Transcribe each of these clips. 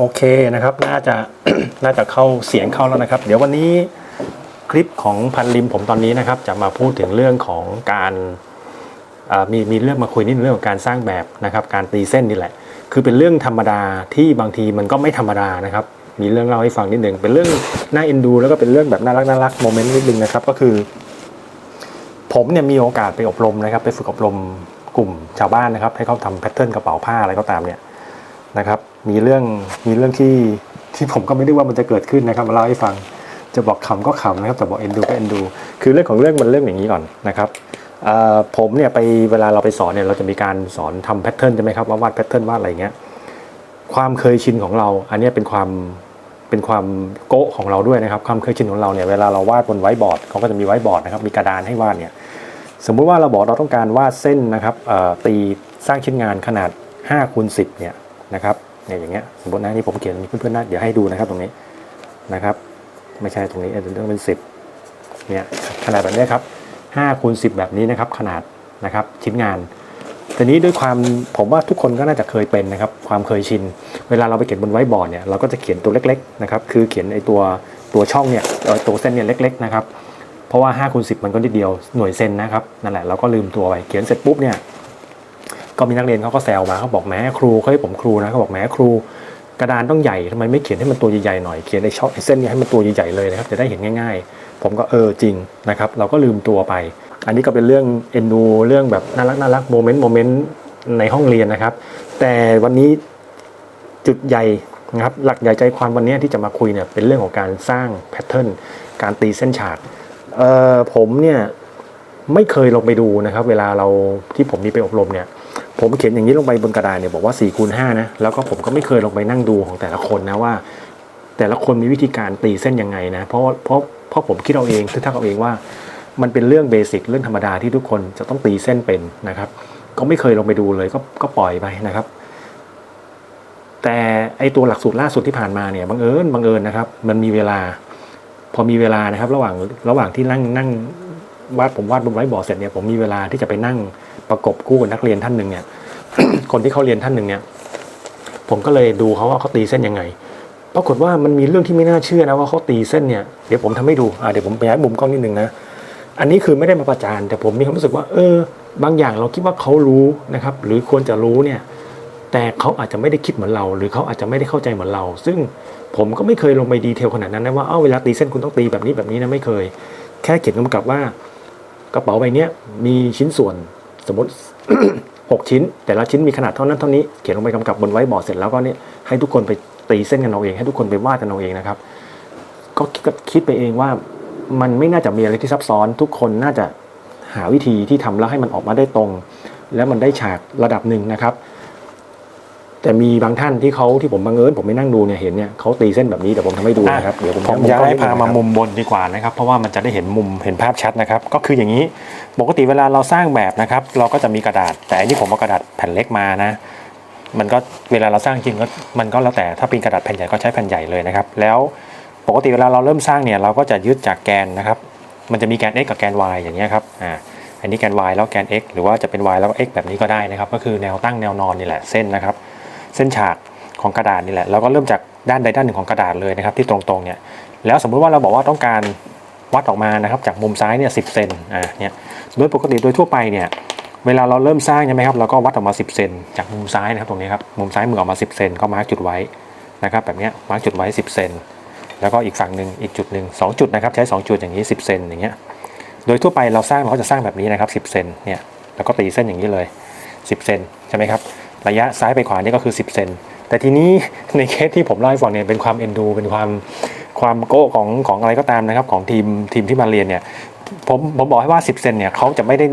โอเคนะครับ น่าจะน่าจะเข้าเสียงเข้าแล้วนะครับ เดี๋ยววันนี้คลิปของพันริมผมตอนนี้นะครับ จะมาพูดถึงเรื่องของการมีมีเรื่องมาคุยนิดนึงเรื่องของการสร้างแบบนะครับ การตีเส้นนี่แหละ คือเป็นเรื่องธรรมดาที่บางทีมันก็ไม่ธรรมดานะครับ มีเรื่องเล่าให้ฟังนิดหนึ่งเป็นเรื่องน่าเอ็นดู แล้วก็เป็นเรื่องแบบน่ารักน่ารักโมเมนต์นิดนึงนะครับ ก็คือ ผมเนี่ยมีโอกาสไปอบรมนะครับ ไปฝึกอบรมกลุ่มชาวบ้านนะครับ ให้เขาทำแพทเทิร์นกระเป๋าผ้าอะไรก็ตามเนี่ย นะครับ มีเรื่องมีเรื่องที่ที่ผมก็ไม่ได้ว่ามันจะเกิดขึ้นนะครับมาเล่าให้ฟัง จะบอกขำก็ขำนะครับจะบอกเอ็นดูก็เอ็นดู คือเรื่องของเรื่องมันเรื่องอย่างนี้ก่อนนะครับผมเนี่ยไปเวลาเราไปสอนเนี่ยเราจะมีการสอนทำแพทเทิร์นใช่ไหมครับว่าวาดแพทเทิร์นวาดอะไรเงี้ยความเคยชินของเรา อันนี้เป็นความเป็นความโก้ของเราด้วยนะครับ ความเคยชินของเราเนี่ยเวลาเราวาดบนไวท์บอร์ดเขาก็จะมีไวท์บอร์ดนะครับมีกระดานให้วาดเนี่ยสมมุติว่าเราบอกเราต้องการวาดเส้นนะครับตีสร้างชิ้นงานขนาด5คูณ10เนี่ย นะครับเนี่ยอย่างเงี้ยสมมตินะนี่ผมเขียนเพื่อนๆนะเดี๋ยวให้ดูนะครับตรงนี้นะครับ ไม่ใช่ตรงนี้เออต้องเป็นสิบเนี่ยขนาดแบบนี้ครับห้าคูณสิบแบบนี้นะครับ ขนาดนะครับชิ้นงานทีนี้ด้วยความผมว่าทุกคนก็น่าจะเคยเป็นนะครับ ความเคยชิน เวลาเราไปเขียนบนไวท์บอร์ดเนี่ยเราก็จะเขียนตัวเล็กๆนะครับคือเขียนไอตัวตัวช่องเนี่ยตัวเส้นเนี่ยเล็กๆนะครับเพราะว่า5คูณ10มันก็นิดเดียวหน่วยเซนนะครับนั่นแหละเราก็ลืมตัวไปเขียนเสร็จปุ๊บเนี่ย ก็มีนักเรียนเขาก็แซวมาเขาบอกแม้ครูเขาให้ผมครูนะเขาบอกแม้ครู กระดานต้องใหญ่ทำไมไม่เขียนให้มันตัวใหญ่ๆหน่อยเขียนในช่องไอ้เส้นนี้ให้มันตัวใหญ่ๆเลยนะครับจะได้เห็นง่าย ๆ ผมก็เออจริงนะครับเราก็ลืมตัวไป อันนี้ก็เป็นเรื่องเอ็นดูเรื่องแบบน่ารักน่ารักโมเมนต์โมเมนต์ในห้องเรียนนะครับ แต่วันนี้จุดใหญ่นะครับหลักใหญ่ใจความวันนี้ที่จะมาคุยเนี่ยเป็นเรื่องของการสร้างแพทเทิร์นการตีเส้นฉากเออผมเนี่ยไม่เคยลงไปดูนะครับ เวลาเราที่ผมมีไปอบรมเนี่ย ผมเขียนอย่างนี้ลงไปบนกระดาษเนี่ยบอกว่า4คูณ5นะแล้วก็ผมก็ไม่เคยลงไปนั่งดูของแต่ละคนนะว่า แต่ละคนมีวิธีการตีเส้นยังไงนะเพราะเพราะเพราะผมคิดเอาเองทึกทักเอาเองว่า มันเป็นเรื่องเบสิกเรื่องธรรมดาที่ทุกคนจะต้องตีเส้นเป็นนะครับ ก็ไม่เคยลงไปดูเลยก็ก็ปล่อยไปนะครับ แต่ไอตัวหลักสูตรล่าสุดที่ผ่านมาเนี่ยบังเอิญบังเอิญนะครับ มันมีเวลา พอมีเวลานะครับ ระหว่างระหว่างที่นั่งนั่ง วาดผมวาดบนไว้บอร์ดเสร็จเนี่ยผมมีเวลาที่จะไปนั่งประกบคู่กับนักเรียนท่านหนึ่งเนี่ย คนที่เขาเรียนท่านหนึ่งเนี่ย ผมก็เลยดูเขาว่าเขาตีเส้นยังไง ปรากฏว่ามันมีเรื่องที่ไม่น่าเชื่อนะว่าเขาตีเส้นเนี่ยเดี๋ยวผมทำให้ดูอ่าเดี๋ยวผมไปย้ายมุมกล้องนิดนึงนะอันนี้คือไม่ได้มาประจานแต่ผมมีความรู้สึกว่า เออ บางอย่างเราคิดว่าเขารู้นะครับ หรือควรจะรู้เนี่ยแต่เขาอาจจะไม่ได้คิดเหมือนเรา หรือเขาอาจจะไม่ได้เข้าใจเหมือนเรา ซึ่งผมก็ไม่เคยลงไปดีเทลขนาดนั้นนะว่าเอ้าเวลาตีเส้นคุณต้องตีแบบนี้แบบนี้นะไม่เคย แค่เขียนกำกับว่า กระเป๋าใบนี้มีชิ้นส่วนสมมติ 6 ชิ้น แต่ละชิ้นมีขนาดเท่านั้นเท่านี้เขียนลงไปกำกับบนไว้บอร์ดเสร็จแล้วก็เนี่ยให้ทุกคนไปตีเส้นกันเอาเอง ให้ทุกคนไปวาดกันเอาเองนะครับ ก็คิดก็คิดไปเองว่ามันไม่น่าจะมีอะไรที่ซับซ้อน ทุกคนน่าจะหาวิธีที่ทำแล้วให้มันออกมาได้ตรง แล้วมันได้ฉากระดับหนึ่งนะครับ แต่มีบางท่านที่เขาที่ผมบังเอิญผมไม่นั่งดูเนี่ยเห็นเนี่ยเขาตีเส้นแบบนี้เดี๋ยวผมทำให้ดูนะครับเดี๋ยวผมผมอยากให้พามามุมมบนดีกว่านะครับ เพราะว่ามันจะได้เห็นมุมเห็นภาพชัดนะครับ ก็คืออย่างนี้ปกติเวลาเราสร้างแบบนะครับ เราก็จะมีกระดาษ แต่อันนี้ผมเอากระดาษแผ่นเล็กมานะมันก็เวลาเราสร้างจริงก็มันก็แล้วแต่ถ้าเป็นกระดาษแผ่นใหญ่ก็ใช้แผ่นใหญ่เลยนะครับ แล้วปกติเวลาเราเริ่มสร้างเนี่ยเราก็จะยึดจากแกนนะครับ มันจะมีแกน x กับแกน y อย่างเงี้ยครับอ่าอันนี้แกน y แล้วแกน x หรือว่าจะเป็น y แล้วก็ x แบบนี้ก็ได้นะครับ ก็คือแนวตั้งแนวนอนนี่แหละเส้นนะครับ เส้นฉากของกระดาษนี่แหละเราก็เริ่มจากด้านใดด้านหนึ่งของกระดาษเลยนะครับที่ตรงๆเนี่ยแล้วสมมุติว่าเราบอกว่าต้องการวัดออกมานะครับจากมุมซ้ายเนี่ยสิเซนอ่าเนี่ยโดยปกติโดยทั่วไปเนี่ยเวลาเราเริ่มสร้างใช่ไหมครับเราก็วัดออกมา 10 เซนจากมุมซ้ายนะครับตรงนี้ครับมุมซ้ายมือออกมา 10 เซนก็มาร์กจุดไว้นะครับแบบนี้มาร์กจุดไว้ 10 เซนแล้วก็อีกฝั่งหนึ่งอีกจุดหนึ่งสองจุดนะครับใช้ 2 จุดอย่างนี้ 10 เซนอย่างเงี้ยโดยทั่วไปเราสร้างเราก็จะสร้างแบบนี้นะครับ 10 เซนเนี่ยแล้วก็ตีเส้นอย่างนี้เลย 10 เซนใช่ไหมครับ ระยะซ้ายไปขวานี่ก็คือ 10 เซน แต่ทีนี้ในเคสที่ผมเล่าให้ฟังเนี่ยเป็นความเอ็นดู เป็นความความโก้ของของอะไรก็ตามนะครับของทีมทีมที่มาเรียนเนี่ยผมผมบอกให้ว่า 10 เซนเนี่ยเขาจะไม่ได้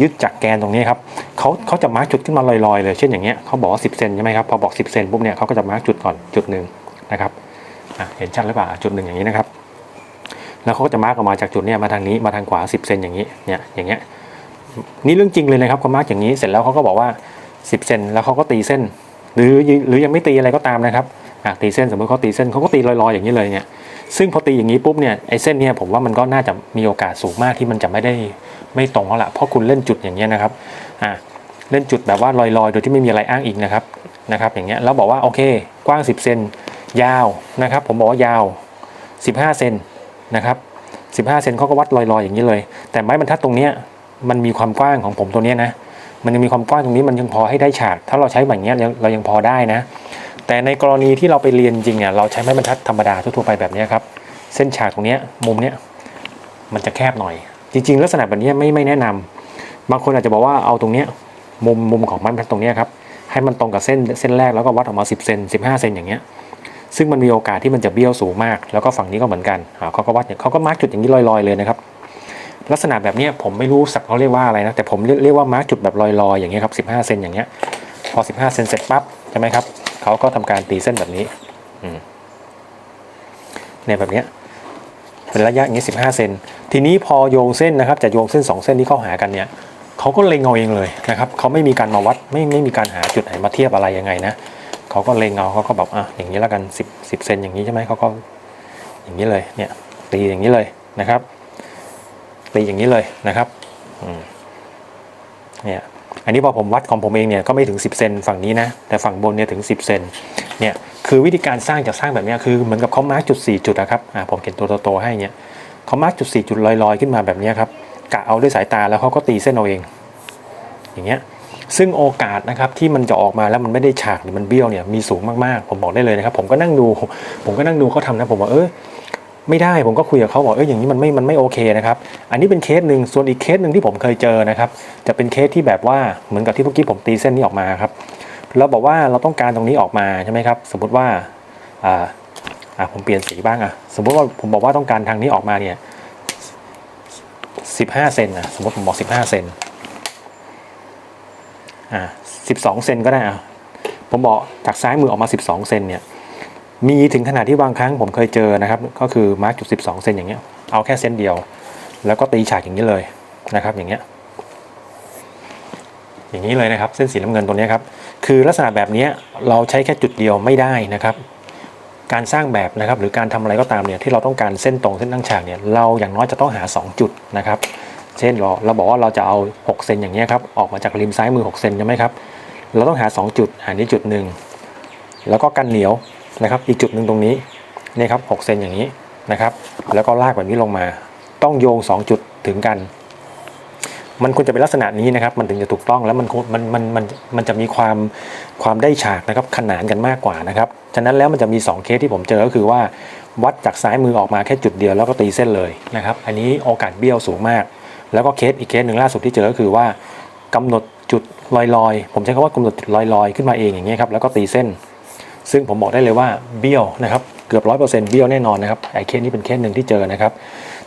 ยึดจากแกนตรงนี้ครับเขาเขาจะมาร์กจุดขึ้นมาลอยๆเลยเช่นอย่างเงี้ยเขาบอกว่า10เซนใช่ไหมครับพอบอก 10 เซนปุ๊บเนี่ยเขาก็จะมาร์กจุดก่อนจุดหนึ่งนะครับเห็นชัดหรือเปล่าจุดหนึ่งอย่างนี้นะครับแล้วเขาก็จะมาร์กออกมาจากจุดเนี้ยมาทางนี้มาทางขวา 10 เซนอย่างนี้เนี่ยอย่างเงี้ยนี่เรื่องจริงเลยนะครับเขามาร์กอย่างนี้เสร็จแล้วเขาก็บอกว่า 10เซนแล้วเขาก็ตีเส้น หรือหรือยังไม่ตีอะไรก็ตามนะครับตีเส้นสมมติเขาตีเส้นเขาก็ตีลอยๆอย่างนี้เลยเนี่ยซึ่งพอตีอย่างนี้ปุ๊บเนี่ยไอ้เส้นเนี่ยผมว่ามันก็น่าจะมีโอกาสสูงมากที่มันจะไม่ได้ไม่ตรงแล้วละเพราะคุณเล่นจุดอย่างเงี้ยนะครับอะเล่นจุดแบบว่าลอยๆ โดยที่ไม่มีอะไรอ้างอิงนะครับนะครับอย่างเงี้ยแล้วบอกว่าโอเค กว้าง 10 เซนยาวนะครับ ผมบอกว่ายาว 15 เซนนะครับ15 เซนเขาก็วัดลอยๆอย่างนี้เลย แต่ไม้บรรทัดตรงเนี้ยมันมีความกว้างของผมตัวเนี้ยนะ มันยังมีความกว้างตรงนี้มันยังพอให้ได้ฉาก ถ้าเราใช้แบบนี้เรายังพอได้นะ แต่ในกรณีที่เราไปเรียนจริงเนี่ยเราใช้ไม้บรรทัดธรรมดาทั่วไปแบบนี้ครับ เส้นฉากตรงนี้มุมเนี้ยมันจะแคบหน่อย จริง ๆ ลักษณะแบบนี้ไม่ไม่แนะนำบางคนอาจจะบอกว่าเอาตรงเนี้ยมุมมุมของไม้บรรทัดตรงเนี้ยครับให้มันตรงกับเส้นเส้นแรกแล้วก็วัดออกมา 10เซน15 เซนอย่างเงี้ยซึ่งมันมีโอกาสที่มันจะเบี้ยวสูงมาก แล้วก็ฝั่งนี้ก็เหมือนกันเขาก็วัดเนี่ยเขาก็มาร์กจุดอย่างนี้ลอยๆเลยนะครับ ลักษณะแบบนี้ผมไม่รู้สักเขาเรียกว่าอะไรนะ แต่ผมเรียกว่ามาร์กจุดแบบลอยๆอย่างเงี้ยครับ 15 เซนอย่างเงี้ย พอ 15 เซนเสร็จปั๊บใช่ไหมครับเขาก็ทำการตีเส้นแบบนี้เนี่ยแบบเนี้ยเป็นระยะอย่างนี้ 15 เซนทีนี้พอโยงเส้นนะครับจะโยงเส้น 2 เส้นที่เข้าหากันเนี่ยเขาก็เล็งเอาเองเลยนะครับเขาไม่มีการมาวัดไม่ไม่มีการหาจุดไหนมาเทียบอะไรยังไงนะเขาก็เล็งเอาเขาก็แบบอะอย่างนี้แล้วกัน 10 10เซนอย่างนี้ใช่ไหมเขาก็อย่างนี้เลยเนี่ยตีอย่างนี้เลยนะครับ ตีอย่างนี้เลยนะครับเนี่ยอันนี้พอผมวัดของผมเองเนี่ยก็ไม่ถึง 10เซนฝั่งนี้นะ แต่ฝั่งบนเนี่ยถึง 10เซนเนี่ยคือวิธีการสร้างจะสร้างแบบนี้คือเหมือนกับเขามาร์กจุด 4 จุดนะครับอ่าผมเขียนตัวโตๆให้เนี่ยเขามาร์กจุด 4 จุดลอยๆ ขึ้นมาแบบนี้ครับกะเอาด้วยสายตาแล้วเขาก็ตีเส้นเอาเอง อย่างเงี้ยซึ่งโอกาสนะครับที่มันจะออกมาแล้วมันไม่ได้ฉากหรือมันเบี้ยวเนี่ยมีสูงมากๆ ผมบอกได้เลยนะครับ ผมก็นั่งดู ผมก็นั่งดูเขาทำนะผมว่าเออ ไม่ได้ผมก็คุยกับเขาบอกเอออย่างนี้มันไม่มันไม่โอเคนะครับ อันนี้เป็นเคสหนึ่งส่วนอีกเคสหนึ่งที่ผมเคยเจอนะครับ จะเป็นเคสที่แบบว่าเหมือนกับที่เมื่อกี้ผมตีเส้นนี้ออกมาครับเราบอกว่าเราต้องการตรงนี้ออกมาใช่ไหมครับ สมมติว่าอ่าอ่าผมเปลี่ยนสีบ้างอะสมมติว่าผมบอกว่าต้องการทางนี้ออกมาเนี่ย15เซนนะสมมติผมบอก15เซนอ่าสิบสองเซนก็ได้อะผมบอกจากซ้ายมือออกมา12เซนเนี่ย มีถึงขนาดที่บางครั้งผมเคยเจอนะครับ ก็คือมาร์กจุด12เซนอย่างเงี้ยเอาแค่เส้นเดียว แล้วก็ตีฉากอย่างนี้เลยนะครับ อย่างเงี้ยอย่างนี้เลยนะครับ เส้นสีน้ำเงินตัวนี้ครับคือลักษณะแบบนี้เราใช้แค่จุดเดียวไม่ได้นะครับ การสร้างแบบนะครับหรือการทำอะไรก็ตามเนี่ยที่เราต้องการเส้นตรงเส้นตั้งฉากเนี่ยเราอย่างน้อยจะต้องหา 2 จุดนะครับ เช่นเราเราบอกว่าเราจะเอา6เซนอย่างเงี้ยครับออกมาจากริมซ้ายมือ6เซนใช่ไหมครับเราต้องหา 2 จุดอันนี้จุดหนึ่งแล้วก็กันเหนียว นะครับ อีกจุดหนึ่งตรงนี้นี่ครับ6เซนอย่างนี้นะครับ แล้วก็ลากแบบนี้ลงมา ต้องโยง 2 จุดถึงกัน มันควรจะเป็นลักษณะนี้นะครับ มันถึงจะถูกต้องแล้วมันมันมันมันมันจะมีความความได้ฉากนะครับขนานกันมากกว่านะครับฉะนั้นแล้วมันจะมี 2 เคสที่ผมเจอก็คือว่าวัดจากซ้ายมือออกมาแค่จุดเดียวแล้วก็ตีเส้นเลยนะครับ อันนี้โอกาสเบี้ยวสูงมาก แล้วก็เคสอีกเคสหนึ่งล่าสุดที่เจอก็คือว่ากำหนดจุดลอยๆ ผมใช้คำว่ากำหนดจุดลอยๆ ขึ้นมาเองอย่างเงี้ยครับแล้วก็ตีเส้น ซึ่งผมบอกได้เลยว่าเบี้ยวนะครับเกือบร้อยเปอร์เซ็นต์เบี้ยวแน่นอนนะครับไอ้เคสนี้เป็นเคสหนึ่งที่เจอนะครับ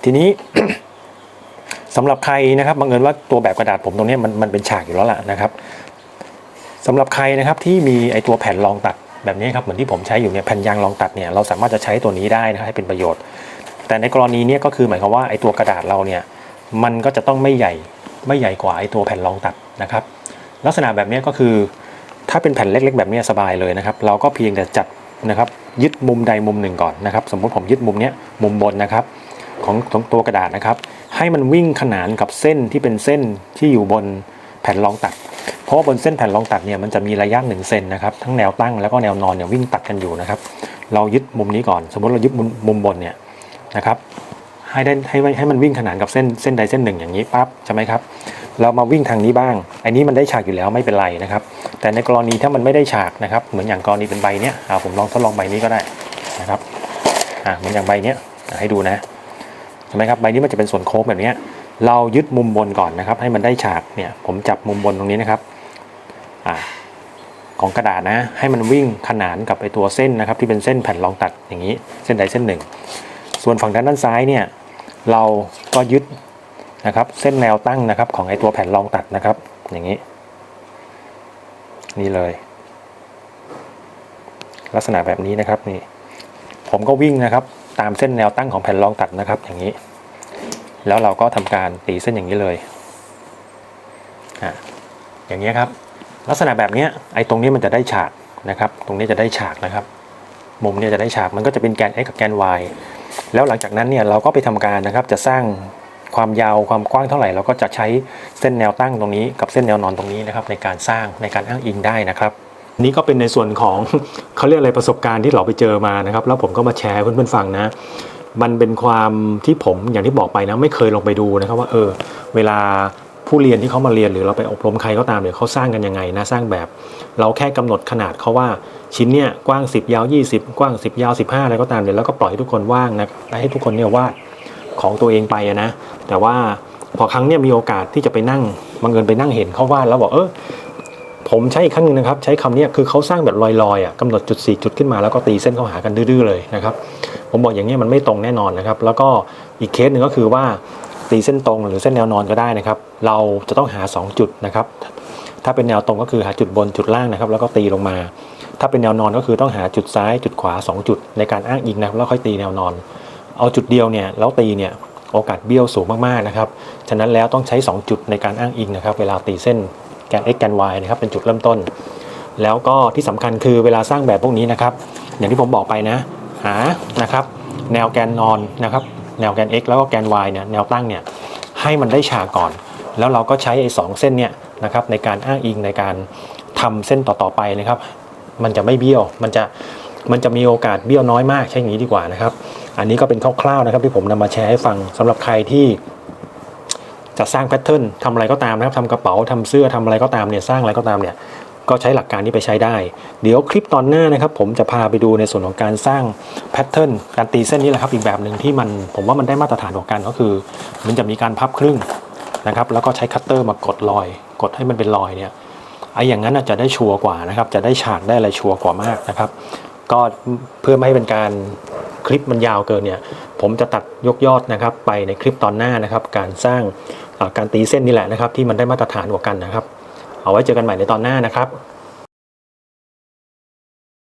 ทีนี้สำหรับใครนะครับบังเอิญว่าตัวแบบกระดาษผมตรงนี้มันมันเป็นฉากอยู่แล้วล่ะนะครับสำหรับใครนะครับที่มีไอตัวแผ่นรองตัดแบบนี้ครับเหมือนที่ผมใช้อยู่เนี่ยแผ่นยางรองตัดเนี่ยเราสามารถจะใช้ตัวนี้ได้นะครับให้เป็นประโยชน์ แต่ในกรณีนี้ก็คือหมายความว่าไอตัวกระดาษเราเนี่ยมันก็จะต้องไม่ใหญ่ไม่ใหญ่กว่าไอตัวแผ่นรองตัดนะครับ ลักษณะแบบนี้ก็คือ ถ้าเป็นแผ่นเล็กๆ แบบนี้สบายเลยนะครับ เราก็เพียงแต่จัดนะครับยึดมุมใดมุมหนึ่งก่อนนะครับ สมมติผมยึดมุมนี้มุมบนนะครับของของตัวกระดาษนะครับ ให้มันวิ่งขนานกับเส้นที่เป็นเส้นที่อยู่บนแผ่นรองตัด เพราะว่าบนเส้นแผ่นรองตัดเนี่ยมันจะมีระยะหนึ่งเซนนะครับทั้งแนวตั้งแล้วก็แนวนอนเนี่ยวิ่งตัดกันอยู่นะครับ เรายึดมุมนี้ก่อน สมมติเรายึดมุมมุมบนเนี่ยนะครับให้ได้ให้ให้มันวิ่งขนานกับเส้นเส้นใดเส้นหนึ่งอย่างนี้ปั๊บใช่ไหมครับ เรามาวิ่งทางนี้บ้าง อันนี้มันได้ฉากอยู่แล้วไม่เป็นไรนะครับ แต่ในกรณีถ้ามันไม่ได้ฉากนะครับ เหมือนอย่างกรณีเป็นใบเนี้ยอ่าผมลองทดลองใบนี้ก็ได้นะครับอ่าเหมือนอย่างใบเนี้ยให้ดูนะใช่ไหมครับใบนี้มันจะเป็นส่วนโค้งแบบเนี้ยเรายึดมุมบนก่อนนะครับ ให้มันได้ฉากเนี่ยผมจับมุมบนตรงนี้นะครับอ่าของกระดาษนะให้มันวิ่งขนานกับไอตัวเส้นนะครับ ที่เป็นเส้นแผ่นรองตัดอย่างนี้ เส้นใดเส้นหนึ่ง ส่วนฝั่งด้านด้านซ้ายเนี่ยเราก็ยึด นะครับ เส้นแนวตั้งนะครับของไอตัวแผ่นรองตัดนะครับ อย่างนี้ นี่เลย ลักษณะแบบนี้นะครับนี่ ผมก็วิ่งนะครับ ตามเส้นแนวตั้งของแผ่นรองตัดนะครับ อย่างนี้ แล้วเราก็ทำการตีเส้นอย่างนี้เลยอะอย่างนี้ครับ ลักษณะแบบนี้ไอ้ตรงนี้มันจะได้ฉากนะครับ ตรงนี้จะได้ฉากนะครับ มุมเนี่ยจะได้ฉากมันก็จะเป็นแกน x กับแกน y แล้วหลังจากนั้นเนี่ยเราก็ไปทำการนะครับจะสร้าง ความยาวความกว้างเท่าไหร่เราก็จะใช้เส้นแนวตั้งตรงนี้ กับเส้นแนวนอนตรงนี้นะครับในการสร้างในการอ้างอิงได้นะครับนี่ก็เป็นในส่วนของเขาเรียกอะไรประสบการณ์ที่เราไปเจอมานะครับ แล้วผมก็มาแชร์เพื่อนๆฟังนะ มันเป็นความที่ผมอย่างที่บอกไปนะไม่เคยลงไปดูนะครับว่าเออ เวลาผู้เรียนที่เขามาเรียนหรือเราไปอบรมใครก็ตามเนี่ยเขาสร้างกันยังไงนะสร้างแบบ เราแค่กำหนดขนาดเขาว่าชิ้นเนี่ยกว้าง 10 ยาว 20 กว้าง 10 ยาว 15 อะไรก็ตามเนี่ยแล้วก็ปล่อยให้ทุกคนว่างนะให้ทุกคนเนี่ยวาดของตัวเองไปนะ แต่ว่าพอครั้งเนี่ยมีโอกาสที่จะไปนั่งบังเอิญไปนั่งเห็นเขาวาดแล้วบอกเออผมใช้อีกครั้งหนึ่งนะครับ ใช้คำนี้คือเขาสร้างแบบลอยๆอะกำหนดจุดสี่จุดขึ้นมาแล้วก็ตีเส้นเข้าหากันดื้อๆเลยนะครับ ผมบอกอย่างเงี้มันไม่ตรงแน่นอนนะครับ แล้วก็อีกเคสหนึ่งก็คือว่าตีเส้นตรงหรือเส้นแนวนอนก็ได้นะครับ เราจะต้องหา 2 จุดนะครับ ถ้าเป็นแนวตรงก็คือหาจุดบนจุดล่างนะครับ แล้วก็ตีลงมา ถ้าเป็นแนวนอนก็คือต้องหาจุดซ้ายจุดขวา 2 จุด ในการอ้างอิงนะครับแล้วค่อยตีแนวนอน เอาจุดเดียวเนี่ยแล้วตีเนี่ย โอกาสเบี้ยวสูงมากๆนะครับ ฉะนั้นแล้วต้องใช้ 2 จุดในการอ้างอิงนะครับ เวลาตีเส้นแกน x แกน y นะครับเป็นจุดเริ่มต้น แล้วก็ที่สำคัญคือเวลาสร้างแบบพวกนี้นะครับ อย่างที่ผมบอกไปนะ หานะครับ แนวแกนนอนนะครับ แนวแกน x แล้วก็แกน y เนี่ยแนวตั้งเนี่ยให้มันได้ฉากก่อน แล้วเราก็ใช้ไอ้สองเส้นเนี่ยนะครับในการอ้างอิงในการทำเส้นต่อๆไปนะครับ มันจะไม่เบี้ยวมันจะมันจะมีโอกาสเบี้ยวน้อยมากใช่อย่างนี้ดีกว่านะครับ อันนี้ก็เป็นคร่าวๆนะครับที่ผมนำมาแชร์ให้ฟังสำหรับใครที่จะสร้างแพทเทิร์นทำอะไรก็ตามนะครับทำกระเป๋าทำเสื้อทำอะไรก็ตามเนี่ยสร้างอะไรก็ตามเนี่ยก็ใช้หลักการนี้ไปใช้ได้ เดี๋ยวคลิปตอนหน้านะครับผมจะพาไปดูในส่วนของการสร้างแพทเทิร์นการตีเส้นนี้แหละครับอีกแบบหนึ่งที่มันผมว่ามันได้มาตรฐานกว่ากันก็คือ มันจะมีการพับครึ่งนะครับแล้วก็ใช้คัตเตอร์มากดรอย กดให้มันเป็นรอยเนี่ยไอ้อย่างนั้นจะได้ชัวร์กว่านะครับจะได้ฉากได้อะไรชัวร์กว่ามากนะครับ ก็เพื่อไม่ให้เป็นการ คลิปมันยาวเกินเนี่ยผมจะตัดยกยอดนะครับไปในคลิปตอนหน้านะครับการสร้างการตีเส้นนี่แหละนะครับที่มันได้มาตรฐานกว่ากันนะครับ เอาไว้เจอกันใหม่ในตอนหน้านะครับ